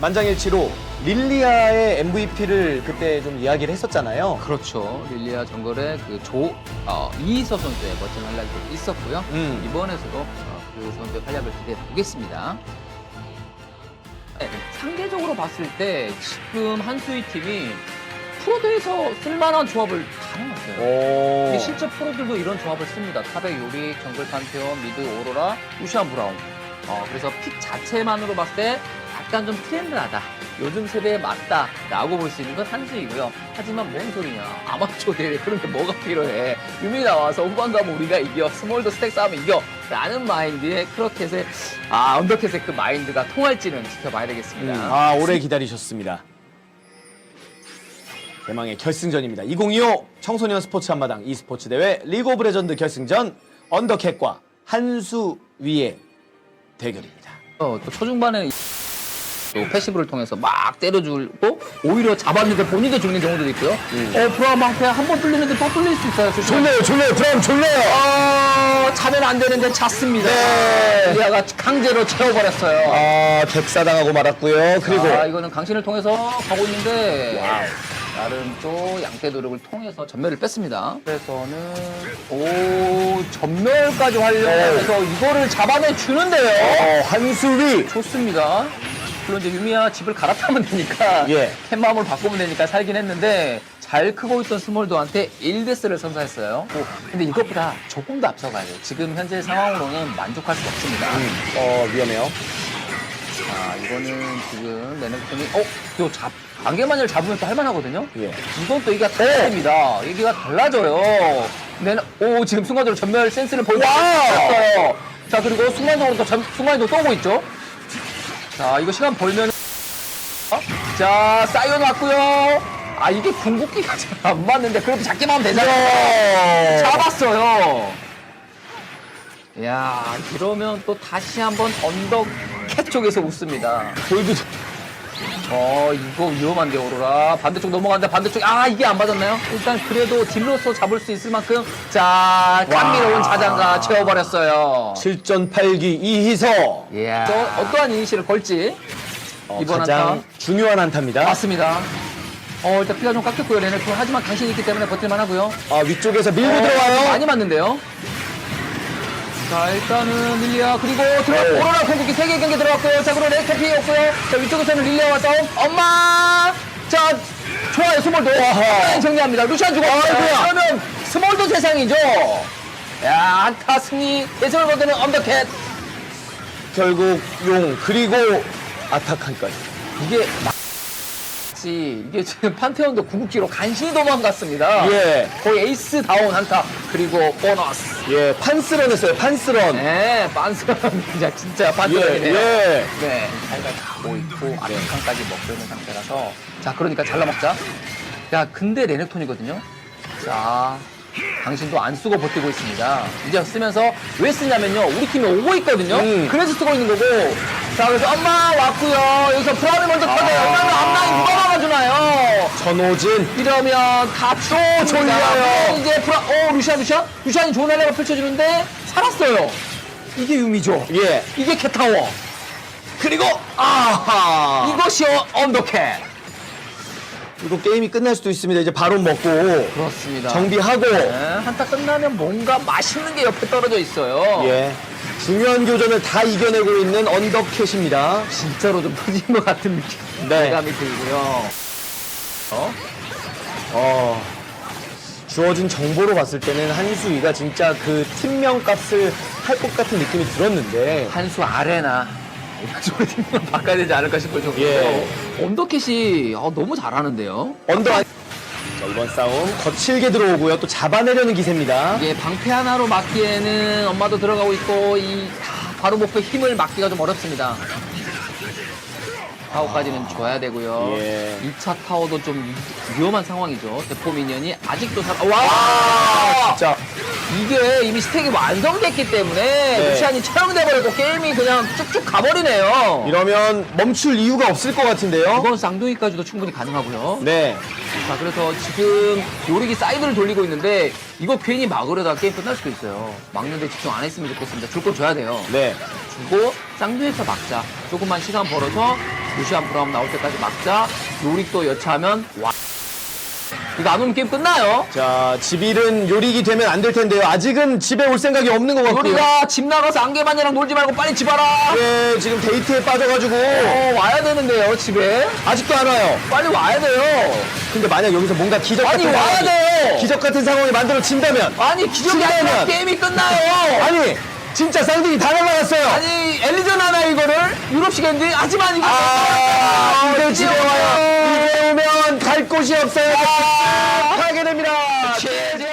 만장일치로 릴리아의 MVP를 그때 좀 이야기를 했었잖아요. 그렇죠. 릴리아 정글의 그조 어, 이희서 선수의 멋진 활약도 있었고요. 음. 이번에서도 어, 그 선수의 활약을 기대해 보겠습니다. 네, 상대적으로 봤을 때 지금 한수희 팀이 프로대에서 쓸만한 조합을 다 해놨어요. 오. 이게 실제 프로들도 이런 조합을 씁니다. 탑의 요리, 정글 판테온, 미드 오로라, 루시안 브라운. 어, 그래서 픽 자체만으로 봤을 때 약간 좀 트렌드하다. 요즘 세대에 맞다 라고 볼 수 있는 건 한수이고요. 하지만 뭔 소리냐. 아마추어 대회 그런 게 뭐가 필요해. 유미 나와서 후반 가면 우리가 이겨. 스몰도 스택 싸우면 이겨. 라는 마인드의 크로켓의, 아, 언더켓의 그 마인드가 통할지는 지켜봐야 되겠습니다. 아, 오래 기다리셨습니다. 대망의 결승전입니다. 2025 청소년 스포츠 한마당 e스포츠 대회 리그 오브 레전드 결승전 언더캣과 한수 위의 대결입니다. 어, 또 초중반에 또 패시브를 통해서 막 때려주고 오히려 잡았는데 본인도 죽는 경우도 있고요. 어, 브라운 방패 한 번 뚫리는데 또 뚫릴 수 있어요. 졸려요, 졸려요, 그럼 졸려요. 어, 차면 안 되는데 찼습니다. 네. 리아가 강제로 채워버렸어요. 아, 객사당하고 말았고요. 그리고 아, 이거는 강신을 통해서 가고 있는데 나름 또 양대 노력을 통해서 전멸을 뺐습니다. 그래서는 오 전멸까지 활용해서 이거를 잡아내 주는데요. 어, 한수위 좋습니다. 물론 이제 유미야 집을 갈아타면 되니까 예. 캔마음을 바꾸면 되니까 살긴 했는데 잘 크고 있던 스몰도한테 1데스를 선사했어요. 오, 근데 이것보다 조금 더 앞서가야 돼요. 지금 현재 상황으로는 만족할 수 없습니다. 어, 위험해요. 자, 이거는 지금 레넥톤이 어? 이거 잡 안개마녀를 잡으면 또 할만하거든요? 예. 이건 또 이게 달라집니다. 얘기가 달라져요. 근데 오 지금 순간적으로 전멸 센스를 보여줬어요. 자 그리고 순간적으로 또 전, 순간이도 또 오고 있죠. 자 이거 시간 벌면 자 사이온 왔고요. 아 이게 궁극기가 잘 안 맞는데 그래도 잡기만 하면 되잖아요. 잡았어요. 야 이러면 또 다시 한번 언더캣 쪽에서 웃습니다. 골드 어 이거 위험한데 오로라. 반대쪽 넘어간다. 반대쪽 아 이게 안 맞았나요? 일단 그래도 딜로서 잡을 수 있을 만큼 자 감미로운 자장가 채워버렸어요. 실전 8기 이희서. 이야 또 어떠한 이니시를 걸지? 어, 이번 가장 한타. 중요한 한타입니다. 맞습니다. 어 일단 피가 좀 깎였고요. 레네토 하지만 당신이 있기 때문에 버틸만 하고요. 아, 위쪽에서 밀고 어, 들어와요. 많이 맞는데요 자 일단은 릴리아 그리고 들어 오. 오로라 공격기 3개 경기 들어갔고요. 자 그리고 레이터 피해였고요. 자 위쪽에서는 릴리아와 싸움. 엄마! 자 좋아요 스몰도. 네, 정리합니다. 루시안 죽었어요 아이고야. 그러면 스몰도 세상이죠. 야 안타 승리. 대승을 거두는 언더캣. 결국 용 그리고 아타칸까지. 이게 마 치 이게 지금 판테온도 궁극기로 간신히 도망갔습니다 예. 거의 에이스 다운 한타 그리고 보너스 예, 판스런 했어요. 판스런. 네, 빤스런 진짜 진짜 예, 빤스런이네요. 예. 네, 살살 가고 있고 아래칸까지 먹고 있는 상태라서 자, 그러니까 잘라 먹자. 야, 근데 레넥톤이거든요. 자, 당신도 안 쓰고 버티고 있습니다. 이제 쓰면서 왜 쓰냐면요, 우리 팀이 오고 있거든요. 음. 그래서 쓰고 있는 거고. 자, 그래서 엄마 왔고요. 여기서 브라운이 먼저 터져요. 아. 그러면 앞라인 누가 막아주나요? 전호진. 이러면 다또 졸려요. 이제 브라, 어, 루시안, 루시안? 루시안이 좋은 활약을 펼쳐주는데 살았어요. 이게 유미죠. 예. 이게 캣타워. 그리고 아하. 이것이 어- 언더캣. 이거 게임이 끝날 수도 있습니다. 이제 바로 먹고 그렇습니다. 정비하고 네, 한타 끝나면 뭔가 맛있는 게 옆에 떨어져 있어요. 예. 중요한 교전을 다 이겨내고 있는 언더캣입니다. 진짜로 좀 터진 것 같은 느낌. 네. 감이 들고요. 어? 어. 주어진 정보로 봤을 때는 한수위가 진짜 그 팀명 값을 할 것 같은 느낌이 들었는데 한수 아레나. 이쪽으로 팀을 바꿔야 되지 않을까 싶을 정도로 예. 언더캣이 어, 너무 잘하는데요. 언더 안... 자, 이번 싸움 거칠게 들어오고요. 또 잡아내려는 기세입니다. 이게 방패 하나로 막기에는 엄마도 들어가고 있고 이 아, 바로 목표 힘을 막기가 좀 어렵습니다. 타워까지는 줘야 되고요. 예. 2차 타워도 좀 위험한 상황이죠. 대포 미니언이 아직도 살. 아, 와! 진짜 이게 이미 스택이 완성됐기 때문에 네. 루시안이 처형돼 버리고 게임이 그냥 쭉쭉 가버리네요. 이러면 멈출 이유가 없을 것 같은데요. 이건 쌍둥이까지도 충분히 가능하고요. 네. 자, 그래서 지금 요리기 사이드를 돌리고 있는데 이거 괜히 막으려다 게임 끝날 수도 있어요. 막는데 집중 안 했으면 좋겠습니다. 줄거 줘야 돼요. 네. 주고 쌍둥이에서 막자. 조금만 시간 벌어서 루시안 브라운 나올 때까지 막자. 요릭도 여차하면 와. 이거 안 오면 게임 끝나요. 자, 집일은 요릭이 되면 안 될 텐데요. 아직은 집에 올 생각이 없는 것 같고요. 요리가 집 나가서 안개만이랑 놀지 말고 빨리 집 와라. 예, 지금 데이트에 빠져가지고 어, 와야 되는데요, 집에. 아직도 안 와요. 빨리 와야 돼요. 근데 만약 여기서 뭔가 기적 아니, 같은 와야 상황이, 돼요. 기적 같은 상황이 만들어진다면 아니, 기적이 아니라. 게임이 끝나요. 아니 진짜 쌍둥이 다 날아갔어요. 아니, 엘리전 하나 이거를 유럽식 엔딩? 하지만 이거. 아, 이제 집에 이제 와요. 이제 오면 갈 곳이 없어요. 하게 됩니다. 제제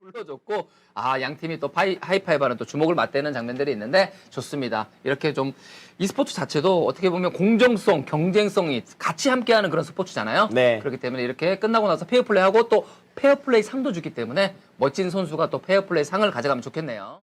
불러줬고 아 양 팀이 또 파이, 하이파이브하는 또 주목을 맞대는 장면들이 있는데 좋습니다. 이렇게 좀 e스포츠 자체도 어떻게 보면 공정성, 경쟁성이 같이 함께하는 그런 스포츠잖아요. 네. 그렇기 때문에 이렇게 끝나고 나서 페어플레이하고 또 페어플레이 상도 주기 때문에 멋진 선수가 또 페어플레이 상을 가져가면 좋겠네요.